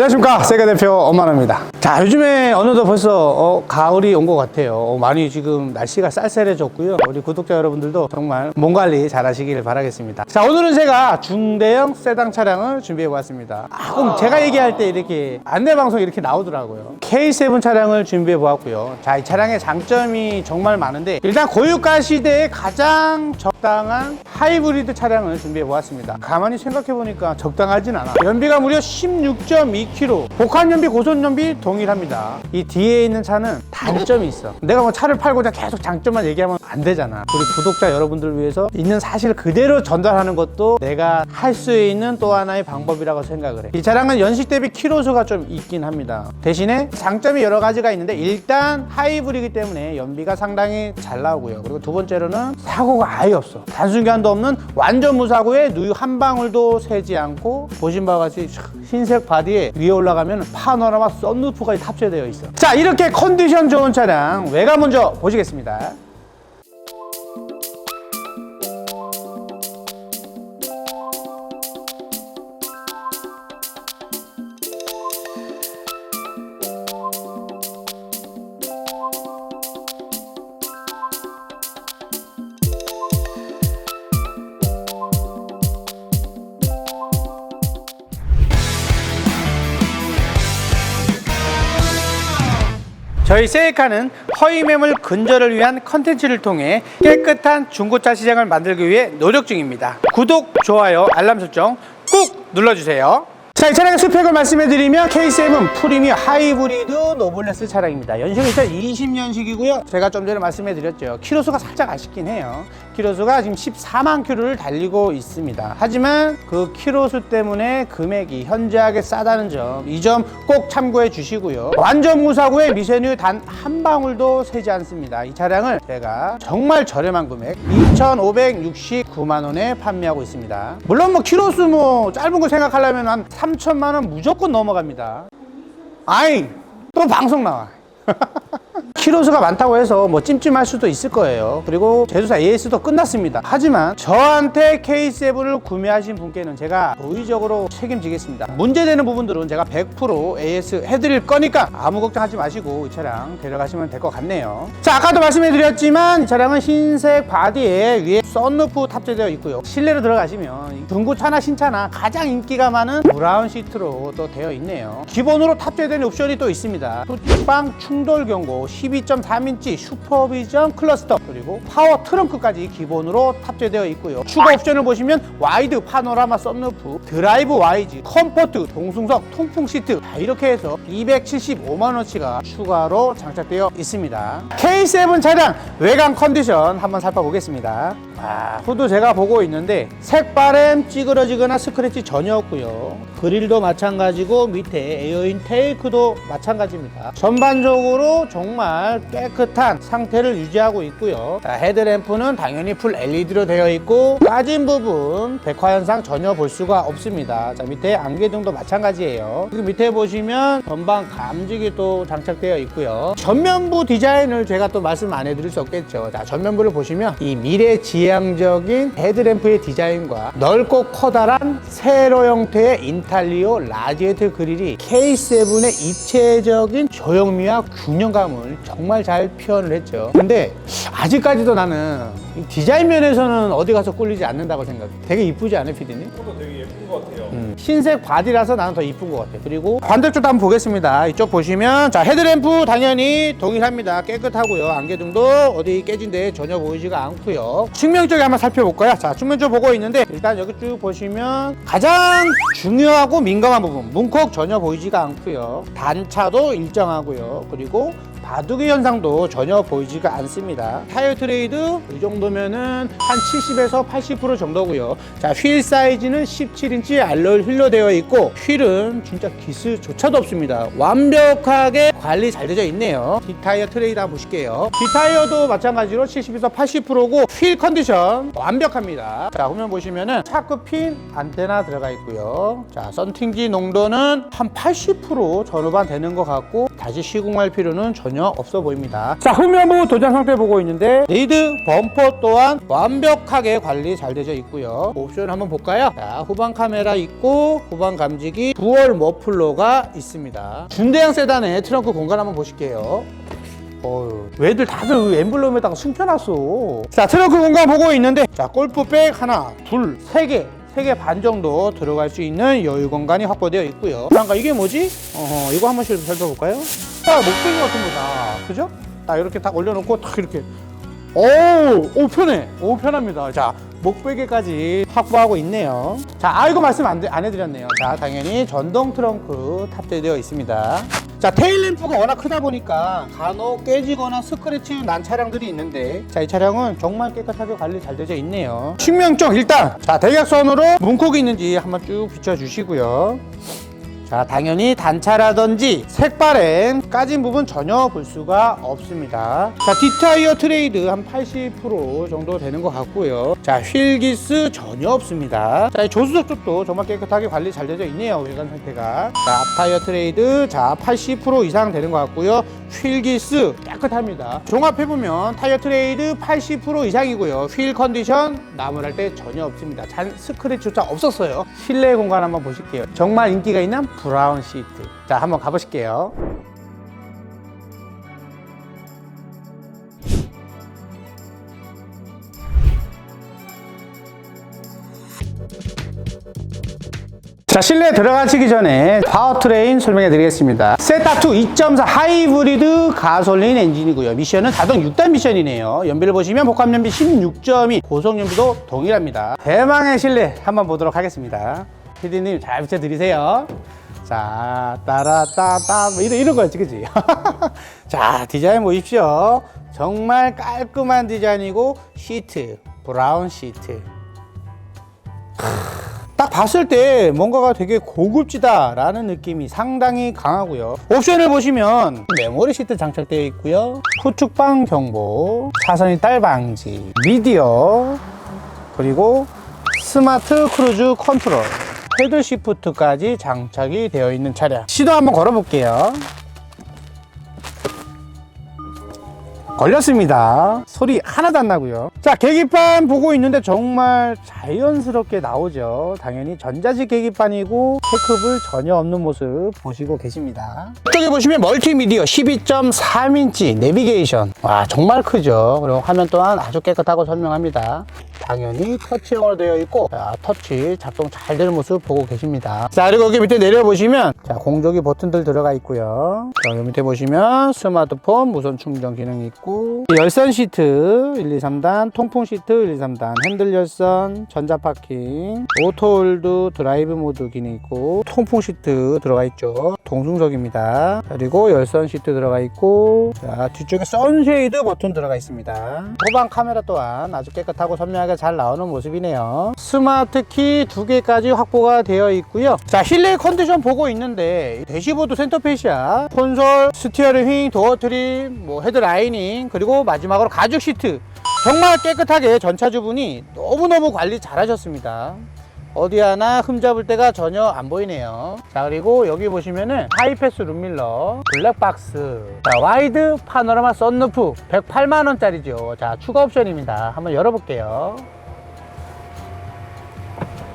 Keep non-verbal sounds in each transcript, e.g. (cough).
안녕하십니까 세계 대표 엄마입니다. 자 요즘에 어느덧 벌써 어, 가을이 온 것 같아요. 어, 많이 지금 날씨가 쌀쌀해졌고요. 우리 구독자 여러분들도 정말 몸 관리 잘 하시길 바라겠습니다. 자 오늘은 제가 중대형 세단 차량을 준비해 보았습니다. 아, 그럼 제가 얘기할 때 이렇게 안내 방송 이렇게 나오더라고요. K7 차량을 준비해 보았고요. 자 이 차량의 장점이 정말 많은데 일단 고유가 시대에 가장 적당한 하이브리드 차량을 준비해 보았습니다. 가만히 생각해 보니까 적당하진 않아. 연비가 무려 16.2km. 복합 연비, 고속 연비 동일합니다. 이 뒤에 있는 차는 단점이 있어. 내가 뭐 차를 팔고자 계속 장점만 얘기하면 안 되잖아. 우리 구독자 여러분들 위해서 있는 사실 그대로 전달하는 것도 내가 할 수 있는 또 하나의 방법이라고 생각을 해. 이 차량은 연식 대비 키로수가 좀 있긴 합니다. 대신에 장점이 여러 가지가 있는데 일단 하이브리기 때문에 연비가 상당히 잘 나오고요. 그리고 두 번째로는 사고가 아예 없어. 단순기한도 없는 완전 무사고에 누유 한 방울도 새지 않고 보신 바와 같이 흰색 바디에 위에 올라가면 파노라마 썬루프까지 탑재되어 있어. 자 이렇게 컨디션 좋은 차량 외관 먼저 보시겠습니다. 저희 세이카는 허위 매물 근절을 위한 컨텐츠를 통해 깨끗한 중고차 시장을 만들기 위해 노력 중입니다. 구독, 좋아요, 알람 설정 꾹 눌러주세요. 자, 이 차량의 스펙을 말씀해드리면 K7 프리미어 하이브리드 노블레스 차량입니다. 연식은 2020년식이고요. 제가 좀 전에 말씀해드렸죠. 키로수가 살짝 아쉽긴 해요. 키로수가 지금 14만 킬로를 달리고 있습니다. 하지만 그 키로수 때문에 금액이 현저하게 싸다는 점, 이 점 꼭 참고해 주시고요. 완전 무사고에 미세누 단 한 방울도 새지 않습니다. 이 차량을 제가 정말 저렴한 금액 2,569만 원에 판매하고 있습니다. 물론 뭐 키로수 뭐 짧은 거 생각하려면 한 3천만 원 무조건 넘어갑니다. 아잉 또 방송 나와. (laughs) 키로수가 많다고 해서 뭐 찜찜할 수도 있을 거예요. 그리고 제조사 AS도 끝났습니다. 하지만 저한테 K7을 구매하신 분께는 제가 도의적으로 책임지겠습니다. 문제되는 부분들은 제가 100% AS 해드릴 거니까 아무 걱정하지 마시고 이 차량 데려가시면 될 것 같네요. 자, 아까도 말씀해드렸지만 이 차량은 흰색 바디에 위에 썬루프 탑재되어 있고요. 실내로 들어가시면 이 중고차나 신차나 가장 인기가 많은 브라운 시트로 또 되어 있네요. 기본으로 탑재된 옵션이 또 있습니다. 뚜빵 충돌 경고 12.3인치 슈퍼비전 클러스터 그리고 파워 트렁크까지 기본으로 탑재되어 있고요. 추가 옵션을 보시면 와이드 파노라마 썬루프, 드라이브 와이즈, 컴포트, 동승석, 통풍 시트 다 이렇게 해서 275만 원치가 추가로 장착되어 있습니다. K7 차량 외관 컨디션 한번 살펴보겠습니다. 아, 후드 제가 보고 있는데 색바램 찌그러지거나 스크래치 전혀 없고요. 그릴도 마찬가지고 밑에 에어인 테이크도 마찬가지입니다. 전반적으로 정말 깨끗한 상태를 유지하고 있고요. 자, 헤드램프는 당연히 풀 LED로 되어 있고 빠진 부분 백화 현상 전혀 볼 수가 없습니다. 자, 밑에 안개등도 마찬가지예요. 그리고 밑에 보시면 전방 감지기 또 장착되어 있고요. 전면부 디자인을 제가 또 말씀 안 해드릴 수 없겠죠. 자, 전면부를 보시면 이 미래지향적인 헤드램프의 디자인과 넓고 커다란 세로 형태의 인탈리오 라지에트 그릴이 K7의 입체적인 조형미와 균형감을 정말 잘 표현을 했죠. 근데 아직까지도 나는 이 디자인 면에서는 어디 가서 꿀리지 않는다고 생각해. 되게 이쁘지 않아요, 피디님? 저도 되게 예쁜 것 같아요. 음, 흰색 바디라서 나는 더 이쁜 것 같아요. 그리고 반대쪽도 한번 보겠습니다. 이쪽 보시면 자 헤드램프 당연히 동일합니다. 깨끗하고요. 안개등도 어디 깨진 데 전혀 보이지가 않고요. 측면 쪽에 한번 살펴볼까요? 자 측면 쪽 보고 있는데 일단 여기 쭉 보시면 가장 중요하고 민감한 부분 문콕 전혀 보이지가 않고요. 단차도 일정하고요. 그리고 바둑의 현상도 전혀 보이지가 않습니다. 타이어 트레이드 이 정도면은 한 70에서 80% 정도고요. 자, 휠 사이즈는 17인치 알로이 휠로 되어 있고 휠은 진짜 기스조차도 없습니다. 완벽하게 관리 잘 되어 있네요. 뒷타이어 트레이드 한번 보실게요. 뒷타이어도 마찬가지로 70에서 80%고 휠 컨디션 완벽합니다. 자, 후면 보시면은 차크 핀 안테나 들어가 있고요. 자, 썬팅지 농도는 한 80% 전후반 되는 것 같고 다시 시공할 필요는 전혀 없어 보입니다. 자, 후면부 도장 상태 보고 있는데 레이드 범퍼 또한 완벽하게 관리 잘 되어 있고요. 옵션 한번 볼까요? 자, 후방 카메라 있고 후방 감지기, 두얼 머플러가 있습니다. 중대형 세단의 트렁크 공간 한번 보실게요. 어휴, 왜들 다들 그 엠블럼에다가 숨겨놨어. 자, 트렁크 공간 보고 있는데, 자, 골프백 하나, 둘, 세 개. 세개반 정도 들어갈 수 있는 여유 공간이 확보되어 있고요. 잠깐 이게 뭐지? 어허, 이거 한 번씩 살펴볼까요? 아, 목베개 같은 거다. 그죠? 딱 이렇게 딱 올려놓고 딱 이렇게. 오, 오 편해. 오 편합니다. 자, 목베개까지 확보하고 있네요. 자, 아 이거 말씀 안, 드- 안 해드렸네요. 자, 당연히 전동 트렁크 탑재되어 있습니다. 자, 테일 램프가 워낙 크다 보니까 간혹 깨지거나 스크래치 난 차량들이 있는데 자, 이 차량은 정말 깨끗하게 관리 잘 되어 있네요. 측명적 일단 자, 대각선으로 문콕이 있는지 한번 쭉 비춰주시고요. 자, 당연히 단차라든지 색바램 까진 부분 전혀 볼 수가 없습니다. 자, 뒷타이어 트레이드 한 80% 정도 되는 것 같고요. 자, 휠기스 전혀 없습니다. 자, 이 조수석 쪽도 정말 깨끗하게 관리 잘 되어 있네요. 외관 상태가. 자, 앞타이어 트레이드 자, 80% 이상 되는 것 같고요. 휠기스 깨끗합니다. 종합해보면 타이어 트레이드 80% 이상이고요. 휠 컨디션 나무랄 때 전혀 없습니다. 잔 스크래치조차 없었어요. 실내 공간 한번 보실게요. 정말 인기가 있는 브라운 시트. 자, 한번 가보실게요. 자, 실내 들어가시기 전에 파워트레인 설명해 드리겠습니다. 세타2 2.4 하이브리드 가솔린 엔진이고요. 미션은 자동 6단 미션이네요. 연비를 보시면 복합 연비 16점이 고속 연비도 동일합니다. 대망의 실내 한번 보도록 하겠습니다. 피디님 잘 비춰드리세요. 자, 따라따따 뭐 이런, 이런 거였지, 그지? (laughs) 자, 디자인 보십시오. 정말 깔끔한 디자인이고 시트, 브라운 시트. 딱 봤을 때 뭔가가 되게 고급지다라는 느낌이 상당히 강하고요. 옵션을 보시면 메모리 시트 장착되어 있고요. 후측방 경보, 차선이 딸 방지, 미디어, 그리고 스마트 크루즈 컨트롤, 헤드 시프트까지 장착이 되어 있는 차량. 시도 한번 걸어볼게요. 걸렸습니다. 소리 하나도 안 나고요. 자, 계기판 보고 있는데 정말 자연스럽게 나오죠. 당연히 전자식 계기판이고 체크불 전혀 없는 모습 보시고 계십니다. 이쪽에 보시면 멀티미디어 12.3인치 내비게이션. 와, 정말 크죠. 그리고 화면 또한 아주 깨끗하고 선명합니다. 당연히 터치형으로 되어 있고 자, 터치 작동 잘 되는 모습 보고 계십니다. 자, 그리고 여기 밑에 내려보시면 자, 공조기 버튼들 들어가 있고요. 자, 여기 밑에 보시면 스마트폰 무선 충전 기능이 있고 열선 시트 1, 2, 3단, 통풍 시트 1, 2, 3단, 핸들 열선, 전자 파킹, 오토홀드 드라이브 모드 기능 있고 통풍 시트 들어가 있죠. 동승석입니다. 그리고 열선 시트 들어가 있고 자, 뒤쪽에 선쉐이드 버튼 들어가 있습니다. 후방 카메라 또한 아주 깨끗하고 선명하게 잘 나오는 모습이네요. 스마트 키 두 개까지 확보가 되어 있고요. 자, 실내 컨디션 보고 있는데 대시보드 센터페시아, 콘솔, 스티어링 휠, 도어 트림, 뭐 헤드 라이 닝, 그리고 마지막으로 가죽 시트. 정말 깨끗하게 전차주분이 너무너무 관리 잘 하셨습니다. 어디 하나 흠잡을 데가 전혀 안 보이네요. 자, 그리고 여기 보시면은 하이패스 룸밀러, 블랙박스, 자, 와이드 파노라마 썬루프 108만원짜리죠. 자, 추가 옵션입니다. 한번 열어볼게요.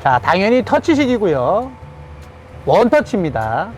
자, 당연히 터치식이고요. 원터치입니다.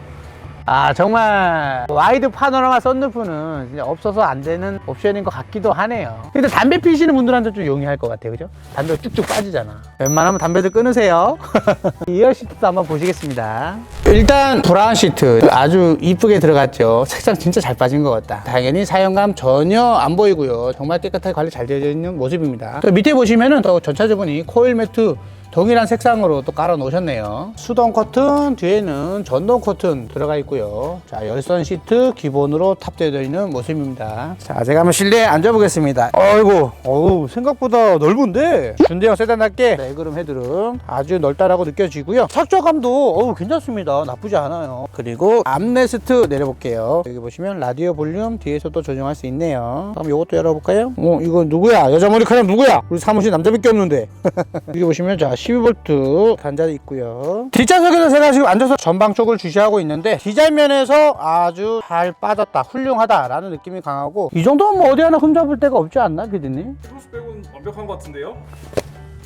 아, 정말 와이드 파노라마 썬루프는 진짜 없어서 안 되는 옵션인 것 같기도 하네요. 근데 담배 피시는 분들한테 좀 용이할 것 같아요. 그죠? 담배가 쭉쭉 빠지잖아. 웬만하면 담배들 끊으세요. (laughs) 이어 시트도 한번 보시겠습니다. 일단 브라운 시트 아주 이쁘게 들어갔죠. 색상 진짜 잘 빠진 것 같다. 당연히 사용감 전혀 안 보이고요. 정말 깨끗하게 관리 잘 되어 있는 모습입니다. 또 밑에 보시면은 또 전차주분이 코일 매트 동일한 색상으로 또 깔아 놓으셨네요. 수동 커튼 뒤에는 전동 커튼 들어가 있고요. 자 열선 시트 기본으로 탑재되어 있는 모습입니다. 자 제가 한번 실내에 앉아 보겠습니다. 어이구 어우 생각보다 넓은데 준대형 세단답게 레그룸 헤드룸 아주 넓다라고 느껴지고요. 착좌감도 어우 괜찮습니다. 나쁘지 않아요. 그리고 암레스트 내려볼게요. 여기 보시면 라디오 볼륨 뒤에서도 조정할 수 있네요. 그럼 이것도 열어볼까요? 어 이거 누구야? 여자 머리카락 누구야? 우리 사무실 남자밖에 없는데. (laughs) 여기 보시면 자 12V 단자 있고요. 뒷좌석에서 제가 지금 앉아서 전방 쪽을 주시하고 있는데 디자인 면에서 아주 잘 빠졌다, 훌륭하다라는 느낌이 강하고 이 정도면 뭐 어디 하나 흠잡을 데가 없지 않나, 피디님? 크로스 빼고는 완벽한 것 같은데요?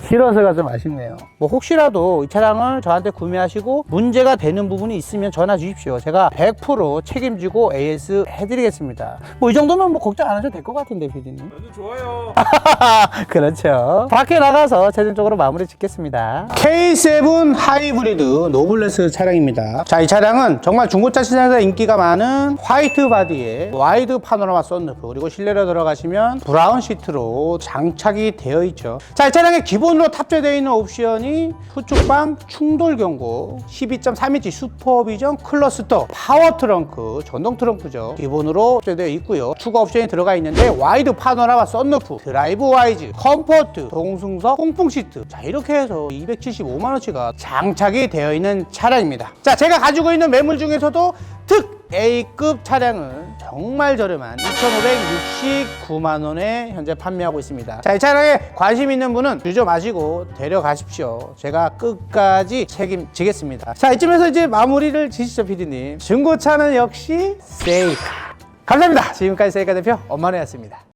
실어서가 좀 아쉽네요. 뭐 혹시라도 이 차량을 저한테 구매하시고 문제가 되는 부분이 있으면 전화 주십시오. 제가 100% 책임지고 AS 해드리겠습니다. 뭐 이 정도면 뭐 걱정 안 하셔도 될 것 같은데, 피디님. 아주 좋아요. (laughs) 그렇죠. 밖에 나가서 최종적으로 마무리 짓겠습니다. K7 하이브리드 노블레스 차량입니다. 자, 이 차량은 정말 중고차 시장에서 인기가 많은 화이트 바디에 와이드 파노라마 썬루프 그리고 실내로 들어가시면 브라운 시트로 장착이 되어 있죠. 자, 이 차량의 기본 으로 탑재되어 있는 옵션이 후측방 충돌 경고 12.3인치 슈퍼비전 클러스터 파워 트렁크 전동 트렁크죠. 기본으로 탑재되어 있고요. 추가 옵션이 들어가 있는데 와이드 파노라마 썬루프 드라이브 와이즈 컴포트 동승석 통풍 시트 자 이렇게 해서 275만 원치가 장착이 되어 있는 차량입니다. 자 제가 가지고 있는 매물 중에서도 특 A급 차량은 정말 저렴한 2,569만 원에 현재 판매하고 있습니다. 자, 이 차량에 관심 있는 분은 주저 마시고 데려가십시오. 제가 끝까지 책임지겠습니다. 자, 이쯤에서 이제 마무리를 지시죠, 피디님. 중고차는 역시 세이카. 감사합니다. 지금까지 세이카 대표 엄마네였습니다.